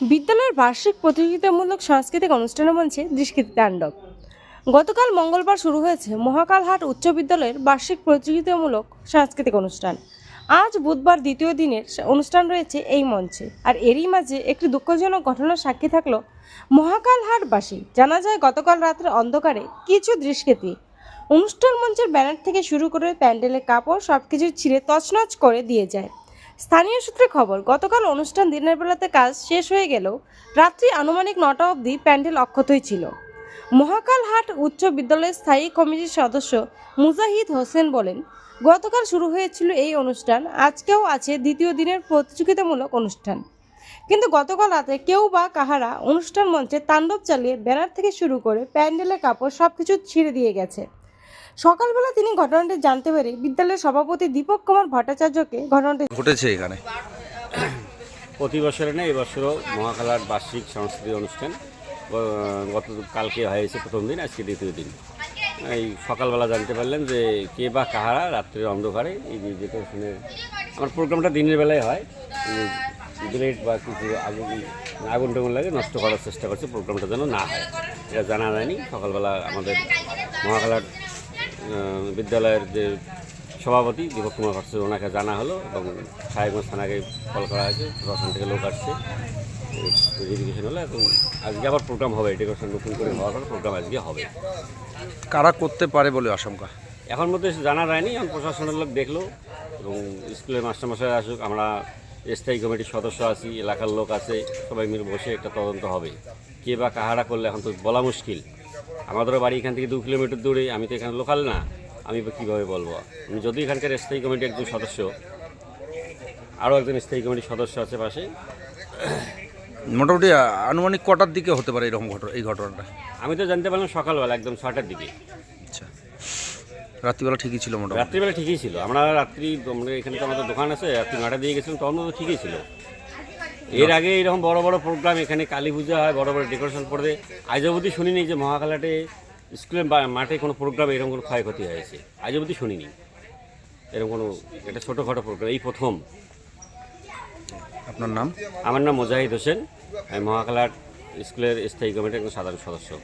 বিদ্যালয়ের বার্ষিক প্রতিযোগিতামূলক সাংস্কৃতিক অনুষ্ঠানের মঞ্চে দৃষ্কৃতি তাণ্ডব। গতকাল মঙ্গলবার শুরু হয়েছে মহাকালহাট উচ্চ বিদ্যালয়ের বার্ষিক প্রতিযোগিতামূলক সাংস্কৃতিক অনুষ্ঠান। আজ বুধবার দ্বিতীয় দিনের অনুষ্ঠান রয়েছে এই মঞ্চে। আর এরই মাঝে একটি দুঃখজনক ঘটনার সাক্ষী থাকল মহাকালহাটবাসী। জানা যায়, গতকাল রাত্রে অন্ধকারে কিছু দৃষ্কৃতি অনুষ্ঠান মঞ্চের ব্যানার থেকে শুরু করে প্যান্ডেলের কাপড় সব কিছু ছিঁড়ে তছনছ করে দিয়ে যায়। স্থানীয় সূত্রে খবর, গতকাল অনুষ্ঠান দিনের বেলাতে কাজ শেষ হয়ে গেলেও রাত্রি আনুমানিক নটা অবধি প্যান্ডেল অক্ষতই ছিল। মহাকালহাট উচ্চ বিদ্যালয়ের স্থায়ী কমিটির সদস্য মুজাহিদ হোসেন বলেন, গতকাল শুরু হয়েছিল এই অনুষ্ঠান, আজকেও আছে দ্বিতীয় দিনের প্রতিযোগিতামূলক অনুষ্ঠান। কিন্তু গতকাল রাতে কেউ বা কাহারা অনুষ্ঠান মঞ্চে তাণ্ডব চালিয়ে ব্যানার থেকে শুরু করে প্যান্ডেলের কাপড় সব কিছু ছিঁড়ে দিয়ে গেছে। সকালবেলা তিনি ঘটনাটি জানতে পেরে বিদ্যালয়ের সভাপতি দীপক কুমার ভট্টাচার্যকে ঘটনাটি ঘটেছে এখানে? প্রতি বছরে না এবছরও মহাকালার বার্ষিক সাংস্কৃতিক অনুষ্ঠান গত কালকে হয়েছে প্রথম দিন আজকে দ্বিতীয় দিন। এই সকালবেলা জানতে পারলেন যে কে বা কাহারা রাত্রের অন্ধকারে এই যে ডেকোরেশনের আমার প্রোগ্রামটা দিনের বেলায় হয় গ্রেট বা কিছু আগুন আগুন টাগুন লাগে নষ্ট করার চেষ্টা করছে প্রোগ্রামটা যেন না হয়। এটা জানা যায়নি সকালবেলা আমাদের মহাকালার বিদ্যালয়ের যে সভাপতি দীপক কুমার ভট্টাচার্য ওনাকে জানা হলো এবং সাহেবগঞ্জ থানাকে কল করা হয়েছে। প্রশাসন থেকে লোক আসছে। ভেরিফিকেশন হলো এবং আজকে আবার প্রোগ্রাম হবে। ডেকোরেশন নতুন করে হওয়ার পর প্রোগ্রাম আজকে হবে। কারা করতে পারে বলে আশঙ্কা? এখন মধ্যে জানা যায়নি। এখন প্রশাসনের লোক দেখল এবং স্কুলের মাস্টারমশাই আসুক আমরা স্থায়ী কমিটির সদস্য আছি এলাকার লোক আছে সবাই মিলে বসে একটা তদন্ত হবে। কে বা কাহারা করলে এখন তো বলা মুশকিল। আমাদেরও বাড়ি এখান থেকে দু কিলোমিটার দূরে আমি তো এখানে লোকাল না আমি কীভাবে বলব? আমি যদি এখানকার স্থায়ী কমিটির একজন সদস্য আরও একজন স্থায়ী কমিটির সদস্য আছে পাশে মোটামুটি আনুমানিক কটার দিকে হতে পারে এরকম ঘটনা এই ঘটনাটা? আমি তো জানতে পারলাম সকালবেলা একদম ছটার দিকে। রাত্রিবেলা ঠিকই ছিল মোটামুটি। রাত্রিবেলা ঠিকই ছিল। আমরা রাত্রি আমরা এখানে তো আমাদের দোকান আছে রাত্রি নটা দিয়ে গেছিলাম তখন তো ঠিকই ছিল। এর আগে এরকম বড় বড় প্রোগ্রাম এখানে কালী পূজা হয় বড় বড় ডেকোরেশন করে আজ অবধি শুনিনি যে মহাকালাটে স্কুলের বা- মাঠে কোনো প্রোগ্রাম এরকম কোনো ক্ষয়ক্ষতি হয়েছে। আজ অবধি শুনিনি। এরকম কোনো এটা ছোটোখাটো প্রোগ্রাম এই প্রথম। আপনার নাম? আমার নাম মোজাহিদ হোসেন। আমি মহাকালাট স্কুলের স্থায়ী কমিটির একজন সাধারণ সদস্য।